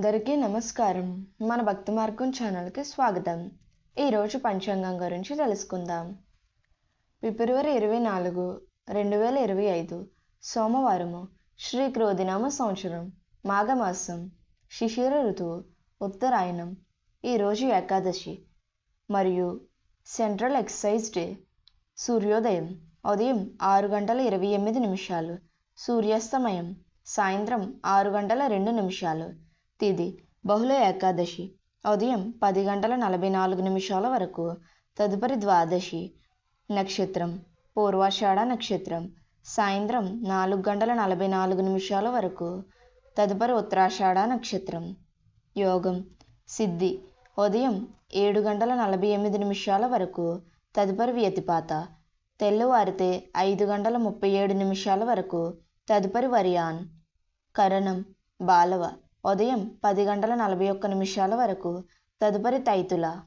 అందరికీ నమస్కారం. మన భక్తి మార్గం ఛానల్కి స్వాగతం. ఈరోజు పంచాంగం గురించి తెలుసుకుందాం. ఫిబ్రవరి ఇరవై నాలుగు రెండు వేల ఇరవై ఐదు సోమవారము శ్రీ క్రోధినామ సంవత్సరం మాఘమాసం శిశిర ఋతువు ఉత్తరాయణం ఈరోజు ఏకాదశి మరియు సెంట్రల్ ఎక్సైజ్ డే సూర్యోదయం ఉదయం ఆరు గంటల ఇరవై ఎనిమిది నిమిషాలు సూర్యాస్తమయం సాయంత్రం ఆరు గంటల రెండు నిమిషాలు తిది. బహుళ ఏకాదశి. ఉదయం పది గంటల నలభై నాలుగు నిమిషాల వరకు. తదుపరి ద్వాదశి నక్షత్రం. పూర్వాషాఢ నక్షత్రం. సాయంత్రం నాలుగు గంటల నలభై నాలుగు నిమిషాల వరకు. తదుపరి ఉత్తరాషాఢ నక్షత్రం. యోగం. సిద్ధి. ఉదయం ఏడు గంటల నలభై ఎనిమిది నిమిషాల వరకు. తదుపరి వ్యతిపాత. తెల్లవారితే ఐదు గంటల ముప్పై ఏడు నిమిషాల వరకు. తదుపరి వరియాన్. కరణం. బాలవ. ఉదయం పది గంటల నలభై ఒక్క నిమిషాల వరకు. తదుపరి తైతుల.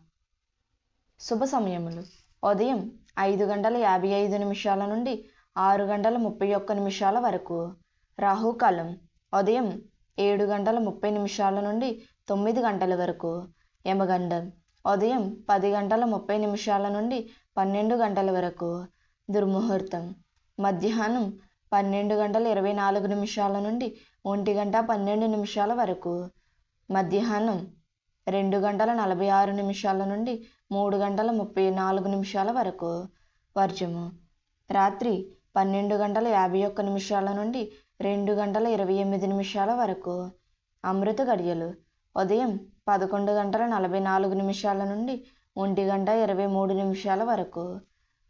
శుభ సమయములు. ఉదయం ఐదు గంటల యాభై ఐదు నిమిషాల నుండి ఆరు గంటల ముప్పై ఒక్క నిమిషాల వరకు. రాహుకాలం. ఉదయం ఏడు గంటల ముప్పై నిమిషాల నుండి తొమ్మిది గంటల వరకు. యమగండం. ఉదయం పది గంటల ముప్పై నిమిషాల నుండి పన్నెండు గంటల వరకు. దుర్ముహూర్తం. మధ్యాహ్నం పన్నెండు గంటల ఇరవై నాలుగు నిమిషాల నుండి ఒంటి గంట పన్నెండు నిమిషాల వరకు. మధ్యాహ్నం రెండు గంటల నలభై ఆరు నిమిషాల నుండి మూడు గంటల ముప్పై నాలుగు నిమిషాల వరకు. వర్జము. రాత్రి పన్నెండు గంటల యాభై ఒక్క నిమిషాల నుండి రెండు గంటల ఇరవై ఎనిమిది నిమిషాల వరకు. అమృత గడియలు. ఉదయం పదకొండు గంటల నలభై నాలుగు నిమిషాల నుండి ఒంటి గంట ఇరవై మూడు నిమిషాల వరకు.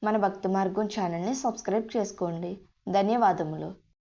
మన భక్తి మార్గం ఛానల్ని సబ్స్క్రైబ్ చేసుకోండి. ధన్యవాదములు.